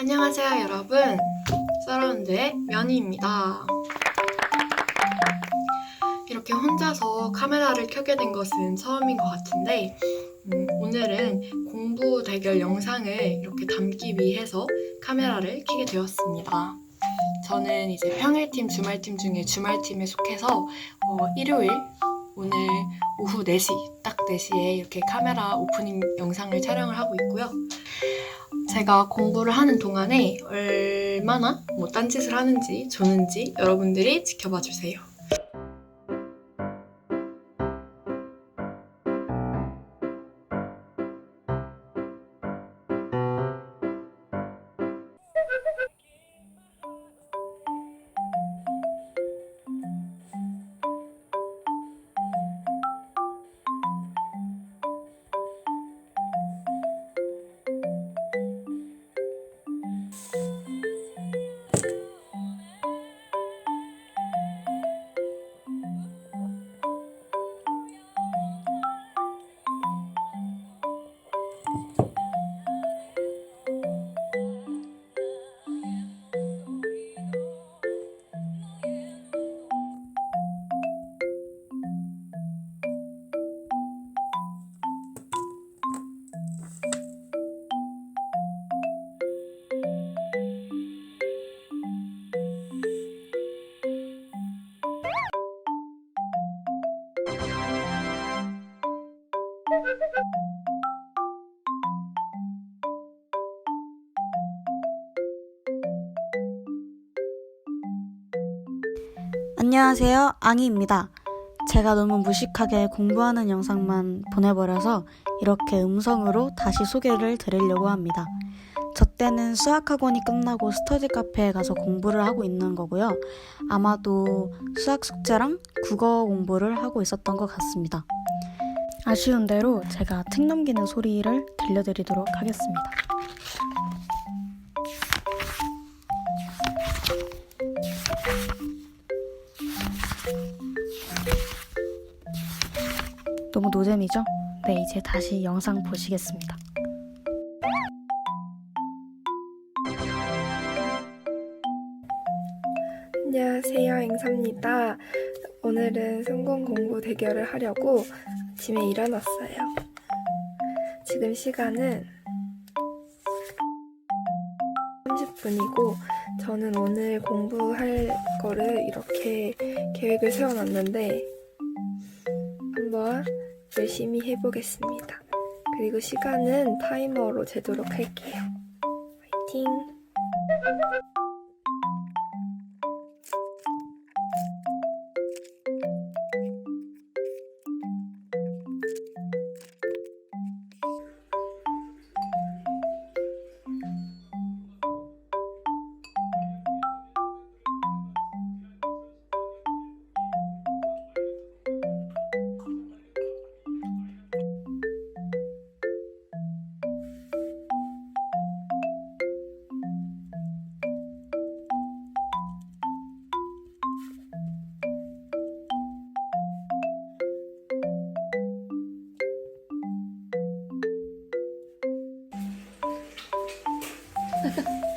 안녕하세요, 여러분. 서라운드의 면희입니다. 이렇게 혼자서 카메라를 켜게 된 것은 처음인 것 같은데, 음, 오늘은 공부 대결 영상을 이렇게 담기 위해서 카메라를 켜게 되었습니다. 저는 이제 평일팀, 주말팀 중에 주말팀에 속해서 어, 일요일 오늘 오후 4시, 딱 4시에 이렇게 카메라 오프닝 영상을 촬영을 하고 있고요. 제가 공부를 하는 동안에 얼마나 뭐 딴짓을 하는지 조는지 여러분들이 지켜봐 주세요. 안녕하세요. 앙이입니다. 제가 너무 무식하게 공부하는 영상만 보내버려서 이렇게 음성으로 다시 소개를 드리려고 합니다. 저 때는 수학학원이 끝나고 스터디 카페에 가서 공부를 하고 있는 거고요. 아마도 수학 숙제랑 국어 공부를 하고 있었던 것 같습니다. 아쉬운 대로 제가 책 넘기는 소리를 들려드리도록 하겠습니다. 너무 노잼이죠? 네, 이제 다시 영상 보시겠습니다. 안녕하세요, 앵사입니다. 오늘은 성공 공부 대결을 하려고 아침에 일어났어요. 지금 시간은 30분이고, 저는 오늘 공부할 거를 이렇게 계획을 세워놨는데, 한번 열심히 해보겠습니다. 그리고 시간은 타이머로 재도록 할게요. 화이팅! Yeah.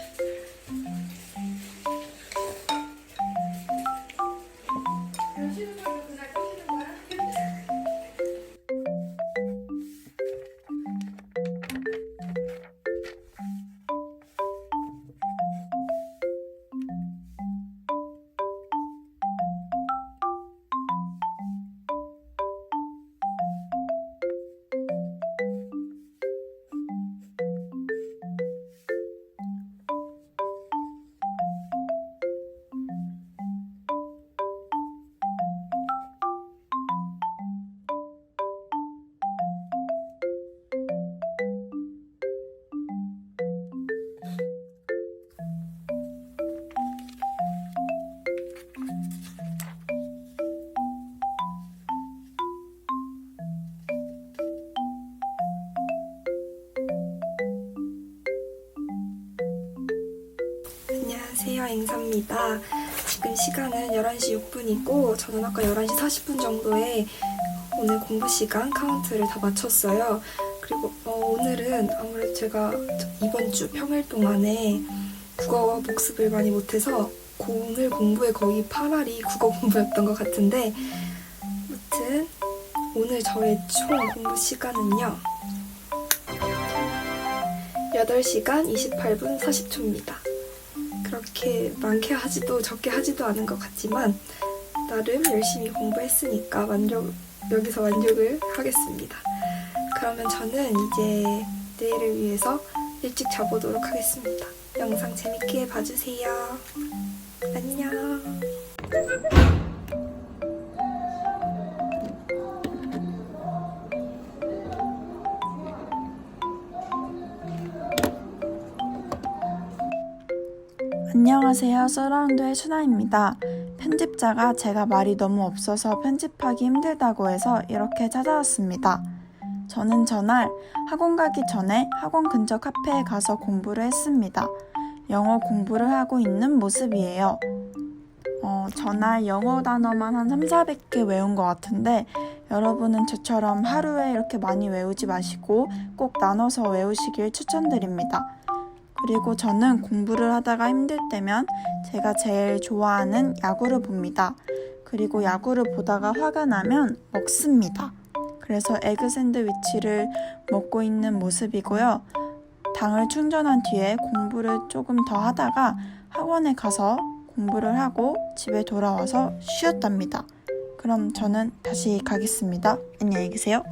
안녕하세요, 앵사입니다. 지금 시간은 11시 6분이고, 저는 아까 11시 40분 정도에 오늘 공부 시간 카운트를 다 마쳤어요. 그리고 어, 오늘은 아무래도 제가 저- 이번 주 평일 동안에 국어 복습을 많이 못해서 고- 오늘 공부의 거의 8할이 국어 공부였던 것 같은데 아무튼 오늘 저의 총 공부 시간은요 8시간 28분 40초입니다. 그렇게 많게 하지도 적게 하지도 않은 것 같지만 나름 열심히 공부했으니까 만족 여기서 만족을 하겠습니다. 그러면 저는 이제 내일을 위해서 일찍 자보도록 하겠습니다. 영상 재밌게 봐주세요. 안녕. 안녕하세요. 서라운드의 슈나입니다. 편집자가 제가 말이 너무 없어서 편집하기 힘들다고 해서 이렇게 찾아왔습니다. 저는 전날 학원 가기 전에 학원 근처 카페에 가서 공부를 했습니다. 영어 공부를 하고 있는 모습이에요. 어, 전날 영어 단어만 한 3, 400개 외운 것 같은데 여러분은 저처럼 하루에 이렇게 많이 외우지 마시고 꼭 나눠서 외우시길 추천드립니다. 그리고 저는 공부를 하다가 힘들 때면 제가 제일 좋아하는 야구를 봅니다. 그리고 야구를 보다가 화가 나면 먹습니다. 그래서 에그 샌드위치를 먹고 있는 모습이고요. 당을 충전한 뒤에 공부를 조금 더 하다가 학원에 가서 공부를 하고 집에 돌아와서 쉬었답니다. 그럼 저는 다시 가겠습니다. 안녕히 계세요.